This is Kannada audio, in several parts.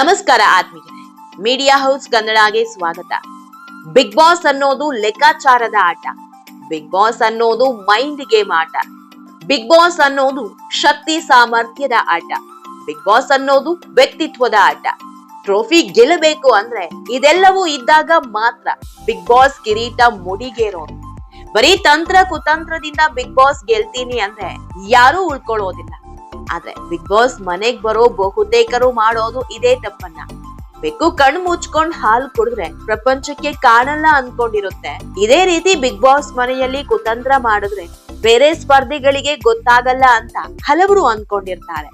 ನಮಸ್ಕಾರ ಆತ್ಮೀಯರೇ. ಮೀಡಿಯಾ ಹೌಸ್ ಕನ್ನಡಗೆ ಸ್ವಾಗತ. ಬಿಗ್ ಬಾಸ್ ಅನ್ನೋದು ಲೆಕ್ಕಾಚಾರದ ಆಟ. ಬಿಗ್ ಬಾಸ್ ಅನ್ನೋದು ಮೈಂಡ್ ಗೇಮ್ ಆಟ ಬಿಗ್ ಬಾಸ್ ಅನ್ನೋದು ಶಕ್ತಿ ಸಾಮರ್ಥ್ಯದ ಆಟ. ಬಿಗ್ ಬಾಸ್ ಅನ್ನೋದು ವ್ಯಕ್ತಿತ್ವದ ಆಟ. ಟ್ರೋಫಿ ಗೆಲ್ಲಬೇಕು ಅಂದ್ರೆ ಇದೆಲ್ಲವೂ ಇದ್ದಾಗ ಮಾತ್ರ ಬಿಗ್ ಬಾಸ್ ಕಿರೀಟ ಮುಡಿಗೇರೋದು. ಬರೀ ತಂತ್ರ ಕುತಂತ್ರದಿಂದ ಬಿಗ್ ಬಾಸ್ ಗೆಲ್ತೀನಿ ಅಂದ್ರೆ ಯಾರೂ ಉಳ್ಕೊಳ್ಳೋದಿಲ್ಲ. ಆದ್ರೆ ಬಿಗ್ ಬಾಸ್ ಮನೆಗ್ ಬರೋ ಬಹುತೇಕರು ಮಾಡೋದು ಇದೇ ತಪ್ಪನ್ನ. ಬೆಕ್ಕು ಕಣ್ಣು ಮುಚ್ಕೊಂಡ್ ಹಾಲು ಕುಡಿದ್ರೆ ಪ್ರಪಂಚಕ್ಕೆ ಕಾಣಲ್ಲ ಅನ್ಕೊಂಡಿರುತ್ತೆ. ಇದೇ ರೀತಿ ಬಿಗ್ ಬಾಸ್ ಮನೆಯಲ್ಲಿ ಕುತಂತ್ರ ಮಾಡಿದ್ರೆ ಬೇರೆ ಸ್ಪರ್ಧಿಗಳಿಗೆ ಗೊತ್ತಾಗಲ್ಲ ಅಂತ ಹಲವರು ಅನ್ಕೊಂಡಿರ್ತಾರೆ.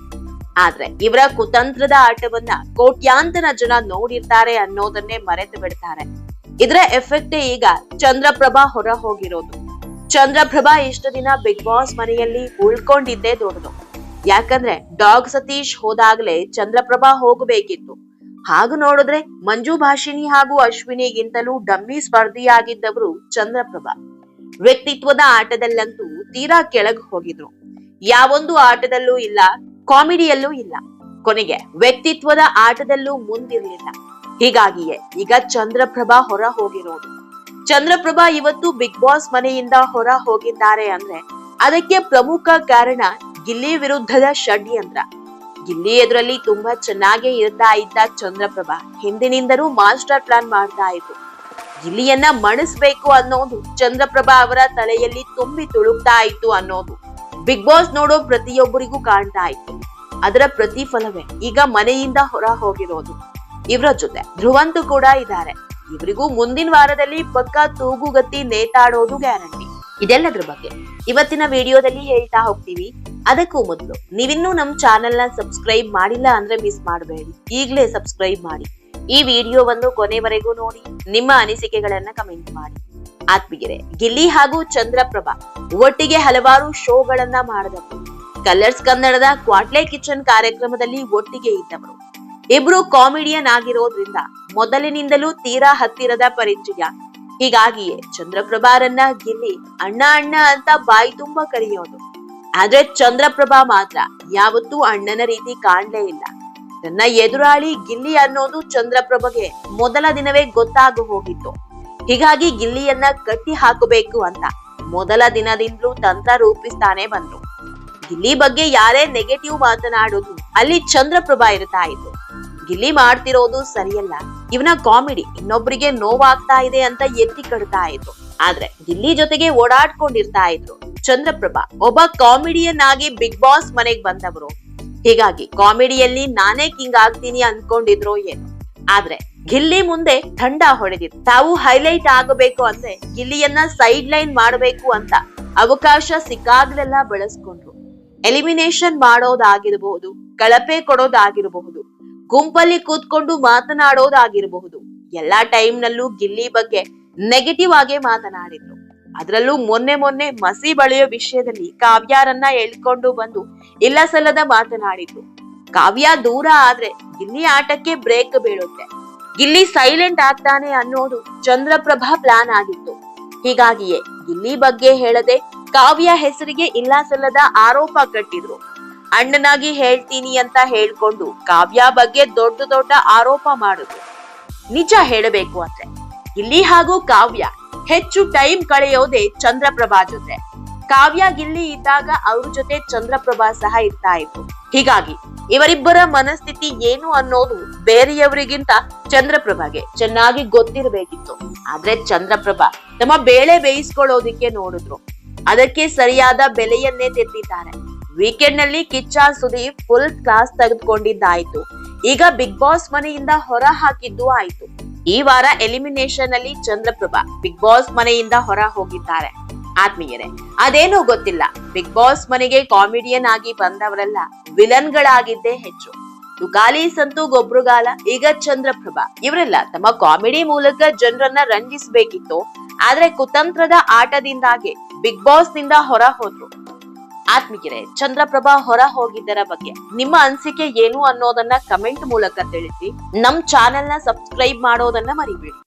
ಆದ್ರೆ ಇವರ ಕುತಂತ್ರದ ಆಟವನ್ನ ಕೋಟ್ಯಾಂತರ ಜನ ನೋಡಿರ್ತಾರೆ ಅನ್ನೋದನ್ನೇ ಮರೆತು ಬಿಡ್ತಾರೆ. ಇದರ ಎಫೆಕ್ಟ್ ಈಗ ಚಂದ್ರಪ್ರಭಾ ಹೊರ ಹೋಗಿರೋದು. ಚಂದ್ರಪ್ರಭಾ ಇಷ್ಟು ದಿನ ಬಿಗ್ ಬಾಸ್ ಮನೆಯಲ್ಲಿ ಉಳ್ಕೊಂಡಿದ್ದೇ ದೊಡ್ಡದು. ಯಾಕಂದ್ರೆ ಡಾಗ್ ಸತೀಶ್ ಹೋದಾಗ್ಲೇ ಚಂದ್ರಪ್ರಭಾ ಹೋಗಬೇಕಿತ್ತು. ಹಾಗು ನೋಡಿದ್ರೆ ಮಂಜು ಭಾಷಿಣಿ ಹಾಗೂ ಅಶ್ವಿನಿಗಿಂತಲೂ ಡಮ್ಮಿ ಸ್ಪರ್ಧಿಯಾಗಿದ್ದವರು ಚಂದ್ರಪ್ರಭಾ. ವ್ಯಕ್ತಿತ್ವದ ಆಟದಲ್ಲಂತೂ ತೀರಾ ಕೆಳಗ್ ಹೋಗಿದ್ರು. ಯಾವೊಂದು ಆಟದಲ್ಲೂ ಇಲ್ಲ, ಕಾಮಿಡಿಯಲ್ಲೂ ಇಲ್ಲ. ಕೊನೆಗೆ ವ್ಯಕ್ತಿತ್ವದ ಆಟದಲ್ಲೂ ಮುಂದಿರ್ಲಿಲ್ಲ. ಹೀಗಾಗಿಯೇ ಈಗ ಚಂದ್ರಪ್ರಭಾ ಹೊರ ಹೋಗಿರೋದು. ಚಂದ್ರಪ್ರಭಾ ಇವತ್ತು ಬಿಗ್ ಬಾಸ್ ಮನೆಯಿಂದ ಹೊರ ಹೋಗಿದ್ದಾರೆ ಅಂದ್ರೆ ಅದಕ್ಕೆ ಪ್ರಮುಖ ಕಾರಣ ಗಿಲ್ಲಿ ವಿರುದ್ಧದ ಷಡ್ಯಂತ್ರ. ಗಿಲ್ಲಿ ಎದುರಲ್ಲಿ ತುಂಬಾ ಚೆನ್ನಾಗೇ ಇರ್ತಾ ಇದ್ದ ಚಂದ್ರಪ್ರಭಾ. ಹಿಂದಿನಿಂದಲೂ ಮಾಸ್ಟರ್ ಪ್ಲಾನ್ ಮಾಡ್ತಾ ಇದ್ರು. ಗಿಲ್ಲಿಯನ್ನ ಮಣಿಸ್ಬೇಕು ಅನ್ನೋದು ಚಂದ್ರಪ್ರಭಾ ಅವರ ತಲೆಯಲ್ಲಿ ತುಂಬಿ ತುಳುಕ್ತಾ ಇತ್ತು ಅನ್ನೋದು. ಬಿಗ್ ಬಾಸ್ ನೋಡೋ ಪ್ರತಿಯೊಬ್ಬರಿಗೂ ಕಾಣ್ತಾ ಇತ್ತು. ಅದರ ಪ್ರತಿಫಲವೇ ಈಗ ಮನೆಯಿಂದ ಹೊರ ಹೋಗಿರೋದು. ಇವರ ಜೊತೆ ಧ್ರುವಂತು ಕೂಡ ಇದ್ದಾರೆ. ಇವರಿಗೂ ಮುಂದಿನ ವಾರದಲ್ಲಿ ಪಕ್ಕ ತೂಗುಗತ್ತಿ ನೇತಾಡೋದು ಗ್ಯಾರಂಟಿ. ಇದೆಲ್ಲದ್ರ ಬಗ್ಗೆ ಇವತ್ತಿನ ವಿಡಿಯೋದಲ್ಲಿ ಹೇಳ್ತಾ ಹೋಗ್ತೀವಿ. ಅದಕ್ಕೂ ಮೊದಲು ನೀವಿನ್ನೂ ನಮ್ ಚಾನೆಲ್ನ ಸಬ್ಸ್ಕ್ರೈಬ್ ಮಾಡಿಲ್ಲ ಅಂದ್ರೆ ಮಿಸ್ ಮಾಡಬೇಡಿ. ಈಗಲೇ ಸಬ್ಸ್ಕ್ರೈಬ್ ಮಾಡಿ. ಈ ವಿಡಿಯೋವನ್ನು ಕೊನೆವರೆಗೂ ನೋಡಿ, ನಿಮ್ಮ ಅನಿಸಿಕೆಗಳನ್ನ ಕಮೆಂಟ್ ಮಾಡಿ. ಆತ್ಮಿಗೆರೆ ಗಿಲ್ಲಿ ಹಾಗೂ ಚಂದ್ರಪ್ರಭಾ ಒಟ್ಟಿಗೆ ಹಲವಾರು ಶೋಗಳನ್ನ ಮಾಡಿದವರು. ಕಲರ್ಸ್ ಕನ್ನಡದ ಕ್ವಾಟ್ಲೆ ಕಿಚನ್ ಕಾರ್ಯಕ್ರಮದಲ್ಲಿ ಒಟ್ಟಿಗೆ ಇದ್ದವರು. ಇಬ್ರು ಕಾಮಿಡಿಯನ್ ಆಗಿರೋದ್ರಿಂದ ಮೊದಲಿನಿಂದಲೂ ತೀರಾ ಹತ್ತಿರದ ಪರಿಚಯ. ಹೀಗಾಗಿಯೇ ಚಂದ್ರಪ್ರಭಾರನ್ನ ಗಿಲ್ಲಿ ಅಣ್ಣ ಅಣ್ಣ ಅಂತ ಬಾಯಿ ತುಂಬಾ ಕರೆಯೋದು. ಆದ್ರೆ ಚಂದ್ರಪ್ರಭಾ ಮಾತ್ರ ಯಾವತ್ತೂ ಅಣ್ಣನ ರೀತಿ ಕಾಣ್ಲೇ ಇಲ್ಲ. ತನ್ನ ಎದುರಾಳಿ ಗಿಲ್ಲಿ ಅನ್ನೋದು ಚಂದ್ರಪ್ರಭಗೆ ಮೊದಲ ದಿನವೇ ಗೊತ್ತಾಗ ಹೋಗಿತ್ತು. ಹೀಗಾಗಿ ಗಿಲ್ಲಿಯನ್ನ ಕಟ್ಟಿ ಹಾಕಬೇಕು ಅಂತ ಮೊದಲ ದಿನದಿಂದಲೂ ತಂತ್ರ ರೂಪಿಸ್ತಾನೆ ಬಂದ್ರು. ಗಿಲ್ಲಿ ಬಗ್ಗೆ ಯಾರೇ ನೆಗೆಟಿವ್ ಮಾತನಾಡೋದು ಅಲ್ಲಿ ಚಂದ್ರಪ್ರಭಾ ಇರ್ತಾ ಇತ್ತು ಗಿಲ್ಲಿ ಮಾಡ್ತಿರೋದು ಸರಿಯಲ್ಲ. ಇವನ ಕಾಮಿಡಿ ಇನ್ನೊಬ್ಬರಿಗೆ ನೋವಾಗ್ತಾ ಇದೆ ಅಂತ ಎತ್ತಿ ಕಡ್ತಾ ಇದ್ರು. ಆದ್ರೆ ಗಿಲ್ಲಿ ಜೊತೆಗೆ ಓಡಾಡ್ಕೊಂಡಿರ್ತಾ ಇದ್ರು. ಚಂದ್ರಪ್ರಭಾ ಒಬ್ಬ ಕಾಮಿಡಿಯನ್ ಆಗಿ ಬಿಗ್ ಬಾಸ್ ಮನೆಗ್ ಬಂದವರು. ಹೀಗಾಗಿ ಕಾಮಿಡಿಯಲ್ಲಿ ನಾನೇ ಕಿಂಗ್ ಆಗ್ತೀನಿ ಅನ್ಕೊಂಡಿದ್ರು ಏನು. ಆದ್ರೆ ಗಿಲ್ಲಿ ಮುಂದೆ ಥಂಡ ಹೊಡೆದಿತ್ತು. ತಾವು ಹೈಲೈಟ್ ಆಗಬೇಕು ಅಂದ್ರೆ ಗಿಲ್ಲಿಯನ್ನ ಸೈಡ್ ಲೈನ್ ಮಾಡಬೇಕು ಅಂತ ಅವಕಾಶ ಸಿಕ್ಕಾಗ್ಲೆಲ್ಲ ಬಳಸ್ಕೊಂಡ್ರು. ಎಲಿಮಿನೇಷನ್ ಮಾಡೋದಾಗಿರಬಹುದು ಕಳಪೆ ಕೊಡೋದಾಗಿರಬಹುದು ಗುಂಪಲ್ಲಿ ಕೂತ್ಕೊಂಡು ಮಾತನಾಡೋದಾಗಿರಬಹುದು. ಎಲ್ಲಾ ಟೈಮ್ ನಲ್ಲೂ ಗಿಲ್ಲಿ ಬಗ್ಗೆ ನೆಗೆಟಿವ್ ಆಗೇ ಮಾತನಾಡಿದ್ರು. ಅದ್ರಲ್ಲೂ ಮೊನ್ನೆ ಮೊನ್ನೆ ಮಸಿ ಬಳಿಯೋ ವಿಷಯದಲ್ಲಿ ಕಾವ್ಯಾರನ್ನ ಎಳ್ಕೊಂಡು ಬಂದು ಇಲ್ಲ ಸಲ್ಲದ ಮಾತನಾಡಿದ್ರು. ಕಾವ್ಯ ದೂರ ಆದ್ರೆ ಗಿಲ್ಲಿ ಆಟಕ್ಕೆ ಬ್ರೇಕ್ ಬೀಳುತ್ತೆ. ಗಿಲ್ಲಿ ಸೈಲೆಂಟ್ ಆಗ್ತಾನೆ ಅನ್ನೋದು ಚಂದ್ರಪ್ರಭಾ ಪ್ಲಾನ್ ಆಗಿತ್ತು. ಹೀಗಾಗಿಯೇ ಗಿಲ್ಲಿ ಬಗ್ಗೆ ಹೇಳದೆ ಕಾವ್ಯ ಹೆಸರಿಗೆ ಇಲ್ಲ ಸಲ್ಲದ ಆರೋಪ ಕಟ್ಟಿದ್ರು. ಅಣ್ಣನಾಗಿ ಹೇಳ್ತೀನಿ ಅಂತ ಹೇಳ್ಕೊಂಡು ಕಾವ್ಯ ಬಗ್ಗೆ ದೊಡ್ಡ ದೊಡ್ಡ ಆರೋಪ ಮಾಡುದು. ನಿಜ ಹೇಳಬೇಕು ಅಂದ್ರೆ ಇಲ್ಲಿ ಹಾಗೂ ಕಾವ್ಯ ಹೆಚ್ಚು ಟೈಮ್ ಕಳೆಯೋದೇ ಚಂದ್ರಪ್ರಭಾ ಜೊತೆ. ಕಾವ್ಯ ಗಿಲ್ಲಿ ಇದ್ದಾಗ ಅವ್ರ ಜೊತೆ ಚಂದ್ರಪ್ರಭಾ ಸಹ ಇರ್ತಾ ಇತ್ತು ಹೀಗಾಗಿ ಇವರಿಬ್ಬರ ಮನಸ್ಥಿತಿ ಏನು ಅನ್ನೋದು ಬೇರೆಯವರಿಗಿಂತ ಚಂದ್ರಪ್ರಭಾಗೆ ಚೆನ್ನಾಗಿ ಗೊತ್ತಿರಬೇಕಿತ್ತು. ಆದ್ರೆ ಚಂದ್ರಪ್ರಭಾ ತಮ್ಮ ಬೇಳೆ ಬೇಯಿಸ್ಕೊಳ್ಳೋದಿಕ್ಕೆ ನೋಡಿದ್ರು. ಅದಕ್ಕೆ ಸರಿಯಾದ ಬೆಲೆಯನ್ನೇ ತೆತ್ತಿದ್ದಾರೆ ವೀಕೆಂಡ್ನಲ್ಲಿ ಕಿಚ್ಚ ಸುದೀಪ್ ಫುಲ್ ಕ್ಲಾಸ್ ತೆಗೆದುಕೊಂಡಿದ್ದಾಯ್ತು. ಈಗ ಬಿಗ್ ಬಾಸ್ ಮನೆಯಿಂದ ಹೊರ ಹಾಕಿದ್ದು ಆಯ್ತು. ಈ ವಾರ ಎಲಿಮಿನೇಷನ್ ಅಲ್ಲಿ ಚಂದ್ರಪ್ರಭಾ ಬಿಗ್ ಬಾಸ್ ಮನೆಯಿಂದ ಹೊರ ಹೋಗಿದ್ದಾರೆ. ಆತ್ಮೀಯರೇ, ಅದೇನೂ ಗೊತ್ತಿಲ್ಲ. ಬಿಗ್ ಬಾಸ್ ಮನೆಗೆ ಕಾಮಿಡಿಯನ್ ಆಗಿ ಬಂದವರೆಲ್ಲ ವಿಲನ್ ಗಳಾಗಿದ್ದೇ ಹೆಚ್ಚು. ತುಕಾಲಿ ಸಂತು ಗೊಬ್ರುಗಾಲ, ಈಗ ಚಂದ್ರಪ್ರಭಾ. ಇವರೆಲ್ಲ ತಮ್ಮ ಕಾಮಿಡಿ ಮೂಲಕ ಜನರನ್ನ ರಂಜಿಸಬೇಕಿತ್ತು. ಆದ್ರೆ ಕುತಂತ್ರದ ಆಟದಿಂದಾಗಿ ಬಿಗ್ ಬಾಸ್ನಿಂದ ಹೊರ ಹೋದ್ರು. ಆತ್ಮಿಕರೇ ಚಂದ್ರಪ್ರಭಾ ಹೊರ ಹೋಗಿದ್ದರ ಬಗ್ಗೆ ನಿಮ್ಮ ಅನಿಸಿಕೆ ಏನು ಅನ್ನೋದನ್ನ ಕಮೆಂಟ್ ಮೂಲಕ ತಿಳಿಸಿ. ನಮ್ ಚಾನೆಲ್ನ ಸಬ್ಸ್ಕ್ರೈಬ್ ಮಾಡೋದನ್ನ ಮರಿಬೇಡಿ.